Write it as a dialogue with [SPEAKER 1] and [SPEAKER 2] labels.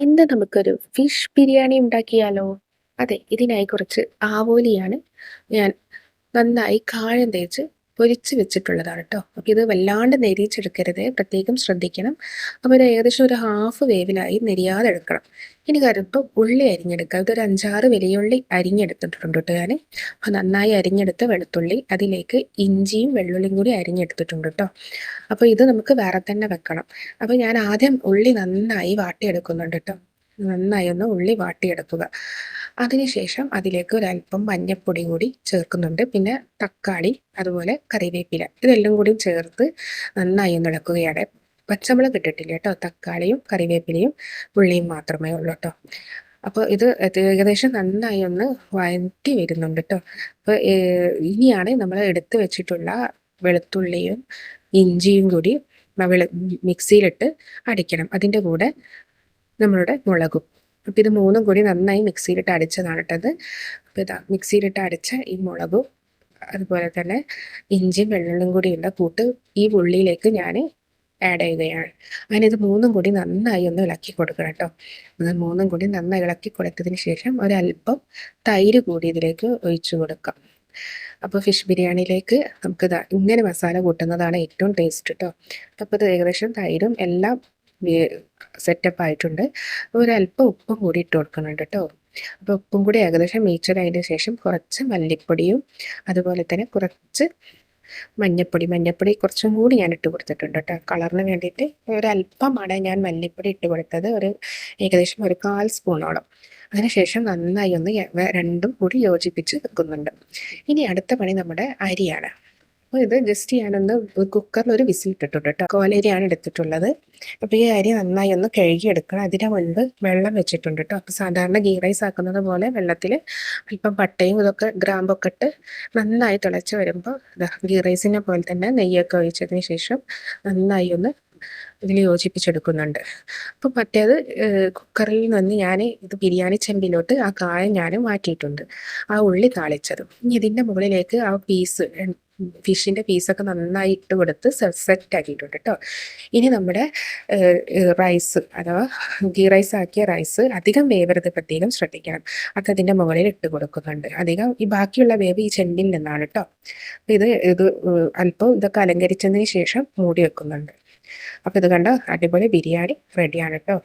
[SPEAKER 1] ഇന്ന് നമുക്കൊരു ഫിഷ് ബിരിയാണി ഉണ്ടാക്കിയാലോ? അതെ, ഇതിനായി കുറച്ച് ആവോലിയാണ് ഞാൻ നന്നായി കായം തേച്ച് പൊരിച്ച് വെച്ചിട്ടുള്ളതാണ് കേട്ടോ അപ്പം ഇത് വല്ലാണ്ട് നെരിച്ചെടുക്കരുത്. പ്രത്യേകം ശ്രദ്ധിക്കണം. അപ്പോൾ ഒരു ഏകദേശം ഒരു ഹാഫ് വേവിലായി നെരിയാതെ എടുക്കണം. ഇനി കാര്യം ഇപ്പോൾ ഉള്ളി അരിഞ്ഞെടുക്കുക. 5, 6 വലിയുള്ളി അരിഞ്ഞെടുത്തിട്ടുണ്ട് കേട്ടോ ഞാൻ അപ്പോൾ നന്നായി അരിഞ്ഞെടുത്ത വെളുത്തുള്ളി, അതിലേക്ക് ഇഞ്ചിയും വെള്ളുള്ളിയും കൂടി അരിഞ്ഞെടുത്തിട്ടുണ്ട് കേട്ടോ അപ്പോൾ ഇത് നമുക്ക് വേറെ തന്നെ വെക്കണം. അപ്പോൾ ഞാൻ ആദ്യം ഉള്ളി നന്നായി വാട്ടിയെടുക്കുന്നുണ്ട് കേട്ടോ നന്നായി ഒന്ന് ഉള്ളി വാട്ടിയെടുക്കുക. അതിനുശേഷം അതിലേക്ക് ഒരല്പം മഞ്ഞപ്പൊടി കൂടി ചേർക്കുന്നുണ്ട്. പിന്നെ തക്കാളി, അതുപോലെ കറിവേപ്പില ഇതെല്ലാം കൂടി ചേർത്ത് നന്നായി ഒന്ന് ഇളക്കുകയാണ്. പച്ചമുളക് ഇട്ടിട്ടില്ല കേട്ടോ. തക്കാളിയും കറിവേപ്പിലയും ഉള്ളിയും മാത്രമേ ഉള്ളൂ കേട്ടോ അപ്പോൾ ഇത് ഏകദേശം നന്നായി ഒന്ന് വഴറ്റി വരുന്നുണ്ട് കേട്ടോ അപ്പോൾ ഇനിയാണ് നമ്മൾ എടുത്തു വെച്ചിട്ടുള്ള വെളുത്തുള്ളിയും ഇഞ്ചിയും കൂടി മിക്സിയിലിട്ട് അടിക്കണം. അതിന്റെ കൂടെ നമ്മളുടെ മുളകും അപ്പം ഇത് മൂന്നും കൂടി നന്നായി മിക്സിയിലിട്ട് അടിച്ചതാണ് കേട്ടത് അപ്പോൾ ഇതാ മിക്സിയിലിട്ട് അടിച്ച ഈ മുളകും അതുപോലെ തന്നെ ഇഞ്ചിയും വെള്ളുള്ളും കൂടിയുള്ള കൂട്ട് ഈ ഉള്ളിയിലേക്ക് ഞാൻ ആഡ് ചെയ്യുകയാണ്. അങ്ങനെ ഇത് മൂന്നും കൂടി നന്നായി ഒന്ന് ഇളക്കി കൊടുക്കണം കേട്ടോ. ഇത് മൂന്നും കൂടി നന്നായി ഇളക്കി കൊടുത്തതിന് ശേഷം ഒരല്പം തൈര് കൂടി ഇതിലേക്ക് ഒഴിച്ചു കൊടുക്കാം. അപ്പോൾ ഫിഷ് ബിരിയാണിയിലേക്ക് നമുക്ക് ഇങ്ങനെ മസാല കൂട്ടുന്നതാണ് ഏറ്റവും ടേസ്റ്റ് കേട്ടോ അപ്പോൾ ഇത് ഏകദേശം തൈരും എല്ലാം സെറ്റപ്പ് ആയിട്ടുണ്ട്. ഒരല്പം ഉപ്പും കൂടി ഇട്ട് കൊടുക്കുന്നുണ്ട് കേട്ടോ. അപ്പോൾ ഉപ്പും കൂടി ഏകദേശം മീച്ചറായതിന് ശേഷം കുറച്ച് മല്ലിപ്പൊടിയും അതുപോലെ തന്നെ കുറച്ച് മഞ്ഞപ്പൊടി. മഞ്ഞപ്പൊടി കുറച്ചും കൂടി ഞാൻ ഇട്ട് കൊടുത്തിട്ടുണ്ട് കേട്ടോ. കളറിന് വേണ്ടിയിട്ട് ഒരല്പമാണ് ഞാൻ മല്ലിപ്പൊടി ഇട്ട് കൊടുത്തത്. ഒരു ഏകദേശം ഒരു കാൽ സ്പൂണോളം. അതിനുശേഷം നന്നായി ഒന്ന് രണ്ടും കൂടി യോജിപ്പിച്ച് വെക്കുന്നുണ്ട്. ഇനി അടുത്ത പണി നമ്മുടെ അരിയാണ്. അപ്പോൾ ഇത് ജസ്റ്റ് ഞാനൊന്ന് കുക്കറിൽ ഒരു വിസിൽ ഇട്ടിട്ടുണ്ട് കേട്ടോ. കോലരിയാണ് എടുത്തിട്ടുള്ളത്. അപ്പോൾ ഈ അരി നന്നായി ഒന്ന് കഴുകിയെടുക്കണം. അതിന് മുൻപ് വെള്ളം വെച്ചിട്ടുണ്ട് കേട്ടോ. അപ്പോൾ സാധാരണ ഗീ റൈസ് ആക്കുന്നത് പോലെ വെള്ളത്തിൽ അല്പം പട്ടയും ഇതൊക്കെ ഗ്രാമ്പൊക്കെ ഇട്ട് നന്നായി തിളച്ച് വരുമ്പോൾ ഗീ റൈസിനെ പോലെ തന്നെ നെയ്യൊക്കെ ഒഴിച്ചതിന് ശേഷം നന്നായി ഒന്ന് ഇതിൽ യോജിപ്പിച്ചെടുക്കുന്നുണ്ട്. അപ്പം മറ്റേത് കുക്കറിൽ നിന്ന് ഞാൻ ഇത് ബിരിയാണി ചെമ്പിലോട്ട് ആ കായം ഞാൻ മാറ്റിയിട്ടുണ്ട്. ആ ഉള്ളി താളിച്ചതും. ഇനി ഇതിന്റെ മുകളിലേക്ക് ആ പീസ് ഫിഷിന്റെ പീസൊക്കെ നന്നായിട്ട് കൊടുത്ത് സെറ്റ് ആക്കിയിട്ടുണ്ട് കേട്ടോ ഇനി നമ്മുടെ റൈസ് അഥവാ ഗീ റൈസ് ആക്കിയ റൈസ് അധികം വേവരുത് പ്രത്യേകം ശ്രദ്ധിക്കണം. അത് അതിന്റെ മുകളിൽ ഇട്ട് കൊടുക്കുന്നുണ്ട്. അധികം ഈ ബാക്കിയുള്ള വേവ് ഈ ചെണ്ടിൽ നിന്നാണ് കേട്ടോ ഇത് ഇത് അല്പം ഇതൊക്കെ അലങ്കരിച്ചതിന് ശേഷം മൂടി വെക്കുന്നുണ്ട്. അപ്പോൾ ഇത് കണ്ട? അടിപൊളി ബിരിയാണി റെഡിയാണ് കേട്ടോ